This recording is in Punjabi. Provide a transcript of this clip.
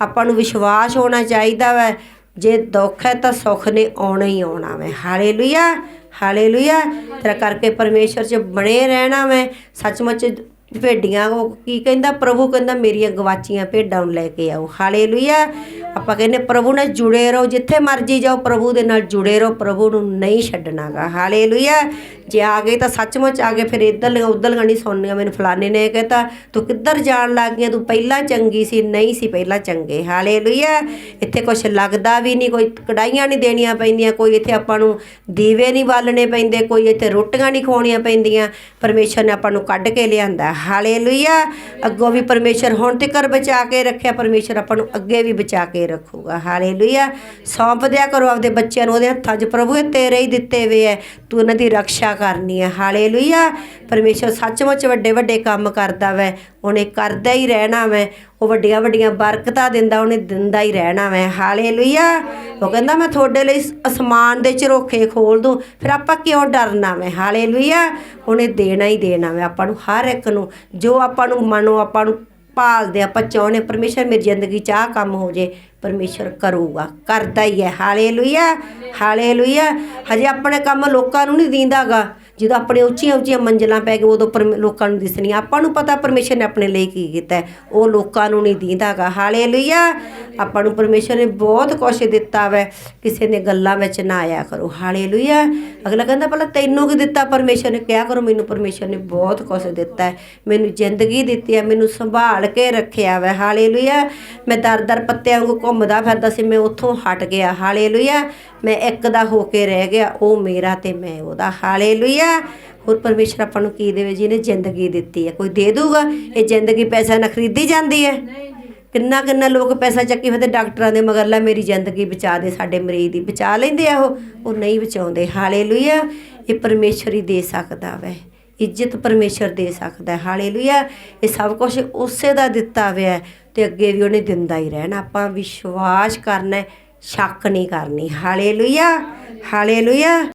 ਆਪਾਂ ਨੂੰ ਵਿਸ਼ਵਾਸ ਹੋਣਾ ਚਾਹੀਦਾ ਵੈ। ਜੇ ਦੁੱਖ ਹੈ ਤਾਂ ਸੁੱਖ ਨੇ ਆਉਣਾ ਹੀ ਆਉਣਾ ਵੈ। Hallelujah hallelujah. ਤੇਰਾ ਕਰਕੇ ਪਰਮੇਸ਼ਰ 'ਚ ਬਣੇ ਰਹਿਣਾ ਵੈ। ਸੱਚਮੁੱਚ ਭੇਡੀਆਂ, ਉਹ ਕੀ ਕਹਿੰਦਾ, ਪ੍ਰਭੂ ਕਹਿੰਦਾ, ਮੇਰੀਆਂ ਗਵਾਚੀਆਂ ਭੇਡਾਂ ਨੂੰ ਲੈ ਕੇ ਆਓ। ਹਾਲੇਲੂਇਆ। ਆਪਾਂ ਕਹਿੰਦੇ, ਪ੍ਰਭੂ ਨਾਲ ਜੁੜੇ ਰਹੋ, ਜਿੱਥੇ ਮਰਜ਼ੀ ਜਾਓ, ਪ੍ਰਭੂ ਦੇ ਨਾਲ ਜੁੜੇ ਰਹੋ, ਪ੍ਰਭੂ ਨੂੰ ਨਹੀਂ ਛੱਡਣਾਗਾ। ਹਾਲੇਲੂਇਆ। ਜੇ ਆ ਗਏ ਤਾਂ ਸੱਚਮੁੱਚ ਆ ਗਏ, ਫਿਰ ਇੱਧਰ ਲੀਆਂ, ਉੱਧਰ ਲੀਆਂ ਨਹੀਂ ਸੁਣਨੀਆਂ। ਮੈਨੂੰ ਫਲਾਣੇ ਨੇ ਕਹਤਾ, ਤੂੰ ਕਿੱਧਰ ਜਾਣ ਲੱਗ ਗਿਆ ਤੂੰ ਪਹਿਲਾਂ ਚੰਗੀ ਸੀ, ਨਹੀਂ ਸੀ ਪਹਿਲਾਂ ਚੰਗੇ। ਹਾਲੇਲੂਇਆ। ਇੱਥੇ ਕੁਝ ਲੱਗਦਾ ਵੀ ਨਹੀਂ, ਕੋਈ ਕੜਾਈਆਂ ਨਹੀਂ ਦੇਣੀਆਂ ਪੈਂਦੀਆਂ, ਕੋਈ ਇੱਥੇ ਆਪਾਂ ਨੂੰ ਦੀਵੇ ਨਹੀਂ ਬਾਲਣੇ ਪੈਂਦੇ, ਕੋਈ ਇੱਥੇ ਰੋਟੀਆਂ ਨਹੀਂ ਖਵਾਉਣੀਆਂ ਪੈਂਦੀਆਂ। ਪਰਮੇਸ਼ਰ ਨੇ ਆਪਾਂ ਨੂੰ ਕੱਢ ਕੇ ਲਿਆਂਦਾ। ਹਾਲੇਲੂਇਆ। ਅੱਗੋਂ ਵੀ ਪਰਮੇਸ਼ਰ ਹੁਣ ਤੱਕ ਬਚਾ ਕੇ ਰੱਖਿਆ। ਪਰਮੇਸ਼ਰ ਆਪਾਂ ਨੂੰ ਅੱਗੇ ਵੀ ਬਚਾ ਕੇ ਰੱਖੂਗਾ। ਹਾਲੇਲੂਇਆ। ਸੌਂਪ ਦਿਆ ਕਰੋ ਆਪਦੇ ਬੱਚਿਆਂ ਨੂੰ, ਉਹਦੇ ਹੱਥਾਂ 'ਚ ਪ੍ਰਭੂ ਇਹ ਤੇਰੇ ਹੀ ਦਿੱਤੇ ਹੋਏ ਐ। ਤੂੰ ਉਹਨਾਂ ਦੀ ਰੱਖਿਆ ਕਰਨੀ ਹੈ ਹਾਲੇਲੂਇਆ। ਪਰਮੇਸ਼ਰ ਸੱਚਮੁੱਚ ਵੱਡੇ ਵੱਡੇ ਕੰਮ ਕਰਦਾ ਵੈ। ਉਹਨੇ ਕਰਦਾ ਹੀ ਰਹਿਣਾ ਵੈ। ਉਹ ਵੱਡੀਆਂ ਵੱਡੀਆਂ ਬਰਕਤਾਂ ਦਿੰਦਾ, ਉਹਨੇ ਦਿੰਦਾ ਹੀ ਰਹਿਣਾ ਵੈ। ਹਾਲੇਲੂਇਆ। ਉਹ ਕਹਿੰਦਾ, ਮੈਂ ਤੁਹਾਡੇ ਲਈ ਅਸਮਾਨ ਦੇ ਝਰੋਖੇ ਖੋਲ ਦੂੰ, ਫਿਰ ਆਪਾਂ ਕਿਉਂ ਡਰਨਾ ਵੈ? ਹਾਲੇਲੂਇਆ। ਉਹਨੇ ਦੇਣਾ ਹੀ ਦੇਣਾ ਵੈ ਆਪਾਂ ਨੂੰ, ਹਰ ਇੱਕ ਨੂੰ। ਜੋ ਆਪਾਂ ਨੂੰ ਮਨੋਂ ਆਪਾਂ ਨੂੰ ਭਾਲਦੇ ਆਪਾਂ ਚਾਹੁੰਦੇ ਪਰਮੇਸ਼ਰ ਮੇਰੀ ਜ਼ਿੰਦਗੀ 'ਚ ਆਹ ਕੰਮ ਹੋ ਜੇ, ਪਰਮੇਸ਼ਰ ਕਰੂਗਾ। ਕਰਦਾ ਹੀ ਹੈ। ਹਾਲੇਲੂਇਆ। ਹਾਲੇਲੂਇਆ। ਹਜੇ ਆਪਣੇ ਕੰਮ ਲੋਕਾਂ ਨੂੰ ਨਹੀਂ ਦੀਂਦਾਗਾ। ਜਦੋਂ ਆਪਣੇ ਉੱਚੀਆਂ ਉੱਚੀਆਂ ਮੰਜ਼ਲਾਂ ਪੈ ਗਏ ਉਦੋਂ ਪਰਮ- ਲੋਕਾਂ ਨੂੰ ਦਿਸਣੀ ਆਪਾਂ ਨੂੰ ਪਤਾ ਪਰਮੇਸ਼ਰ ਨੇ ਆਪਣੇ ਲਈ ਕੀ ਕੀਤਾ ਉਹ ਲੋਕਾਂ ਨੂੰ ਨਹੀਂ ਦੀਂਦਾਗਾ। ਹਾਲੇਲੂਇਆ! ਆਪਾਂ ਨੂੰ ਪਰਮੇਸ਼ਰ ਨੇ ਬਹੁਤ ਕੁਛ ਦਿੱਤਾ ਵੈ। ਕਿਸੇ ਨੇ ਗੱਲਾਂ ਵਿੱਚ ਨਾ ਆਇਆ ਕਰੋ। ਹਾਲੇਲੂਇਆ! ਅਗਲਾ ਕਹਿੰਦਾ ਪਹਿਲਾਂ ਤੈਨੂੰ ਕੀ ਦਿੱਤਾ ਪਰਮੇਸ਼ਰ ਨੇ? ਕਿਹਾ ਕਰੋ? ਮੈਨੂੰ ਪਰਮੇਸ਼ਰ ਨੇ ਬਹੁਤ ਕੁਛ ਦਿੱਤਾ ਮੈਨੂੰ ਜ਼ਿੰਦਗੀ ਦਿੱਤੀ ਹੈ। ਮੈਨੂੰ ਸੰਭਾਲ ਕੇ ਰੱਖਿਆ ਵੈ। ਹਾਲੇਲੂਇਆ! ਮੈਂ ਦਰ ਦਰ ਪੱਤਿਆਂ ਵਾਂਗੂ ਘੁੰਮਦਾ ਫਿਰਦਾ ਸੀ। ਮੈਂ ਉੱਥੋਂ ਹਟ ਗਿਆ। ਹਾਲੇਲੂਇਆ! ਮੈਂ ਇੱਕ ਦਾ ਹੋ ਕੇ ਰਹਿ ਗਿਆ। ਉਹ ਮੇਰਾ ਤੇ ਮੈਂ ਉਹਦਾ। ਹਾਲੇਲੂਇਆ! ਹੋਰ ਪਰਮੇਸ਼ਰ ਆਪਾਂ ਨੂੰ ਕੀ ਦੇਵੇ? ਜਿਹਨੇ ਜ਼ਿੰਦਗੀ ਦਿੱਤੀ ਹੈ। ਕੋਈ ਦੇ ਦੂਗਾ ਇਹ ਜ਼ਿੰਦਗੀ ਪੈਸਾ ਨਾਲ ਖਰੀਦੀ ਜਾਂਦੀ ਹੈ। ਕਿੰਨਾ ਕਿੰਨਾ ਲੋਕ ਪੈਸਾ ਚੱਕੀ ਫਿਰਦੇ ਡਾਕਟਰਾਂ ਦੇ ਮਗਰ, ਲੈ ਮੇਰੀ ਜ਼ਿੰਦਗੀ ਬਚਾ ਦੇ, ਸਾਡੇ ਮਰੀਜ਼ ਦੀ ਬਚਾ ਲੈਂਦੇ ਆ ਉਹ। ਉਹ ਨਹੀਂ ਬਚਾਉਂਦੇ। ਹਾਲੇਲੂਇਆ। ਇਹ ਪਰਮੇਸ਼ਰ ਹੀ ਦੇ ਸਕਦਾ ਵੈ। ਇੱਜ਼ਤ ਪਰਮੇਸ਼ਰ ਦੇ ਸਕਦਾ ਹੈ। ਹਾਲੇਲੂਇਆ। ਇਹ ਸਭ ਕੁਝ ਉਸੇ ਦਾ ਦਿੱਤਾ ਹੋਇਆ ਹੈ ਤੇ ਅੱਗੇ ਵੀ ਉਹਨੇ ਦਿੰਦਾ ਹੀ ਰਹਿਣਾ। ਆਪਾਂ ਵਿਸ਼ਵਾਸ ਕਰਨਾ ਸ਼ੱਕ ਨਹੀਂ ਕਰਨੀ। ਹਾਲੇਲੂਇਆ। ਹਾਲੇਲੂਇਆ।